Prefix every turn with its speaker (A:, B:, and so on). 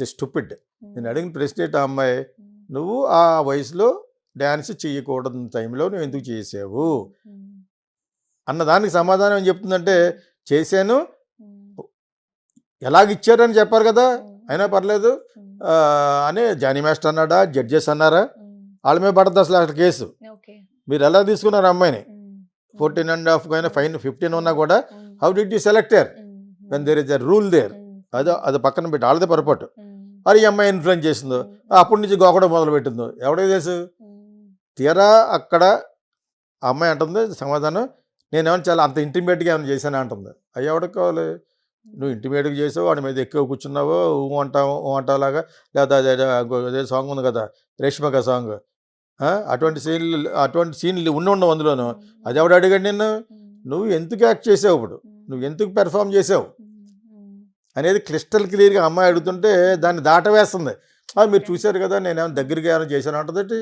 A: The stupid. నేను అడిగిన ప్రశ్న ఏంటి ఆ అమ్మాయి నువ్వు ఆ వయసులో డ్యాన్స్ చేయకూడదు టైంలో నువ్వు ఎందుకు చేసావు? అన్న దానికి సమాధానం ఏం చెప్తుందంటే చేశాను. ఎలాగిచ్చారని చెప్పారు కదా అయినా పర్లేదు. అని జానీ మాస్టర్ అన్నాడా జడ్జెస్ అన్నారా? వాళ్ళ మీద పడుతుంది అసలు అసలు కేసు. మీరు ఎలా తీసుకున్నారు అమ్మాయిని? ఫోర్టీన్ అండ్ హాఫ్ అయినా ఫైన్ ఫిఫ్టీన్ ఉన్నా కూడా how did you select her when there is a rule there. అదో అది పక్కన పెట్టి వాళ్ళదే పొరపాటు. మరి ఈ అమ్మాయి ఇన్ఫ్లుయెన్స్ చేసిందో? అప్పటి నుంచి గోకడం మొదలు పెట్టిందో ఎవడికి తెలుసు? తీరా అక్కడ ఆ అమ్మాయి అంటుంది సమాధానం నేనేమైనా చాలా అంత ఇంటిమేట్గా ఏమైనా చేశాను? అంటుంది. అయ్యి ఎవడికి కావాలి? నువ్వు ఇంటిమేట్గా చేసావు వాడి మీద ఎక్కువ కూర్చున్నావు ఊ అంటావు ఊ అంటావులాగా లేదా అదే సాంగ్ ఉంది కదా రేష్మక సాంగ్ అటువంటి సీన్లు అటువంటి సీన్లు ఉండి ఉండవు అందులోను. అది ఎవడు అడిగాడు నిన్ను? నువ్వు ఎందుకు యాక్ట్ చేసావు ఇప్పుడు? నువ్వు ఎందుకు పెర్ఫామ్ చేసావు? అనేది క్లిస్టల్ క్లియర్గా అమ్మాయి అడుగుతుంటే దాన్ని దాటవేస్తుంది. అది మీరు చూశారు కదా నేనేమైనా దగ్గరికి ఏమైనా చేశాను? అంటది.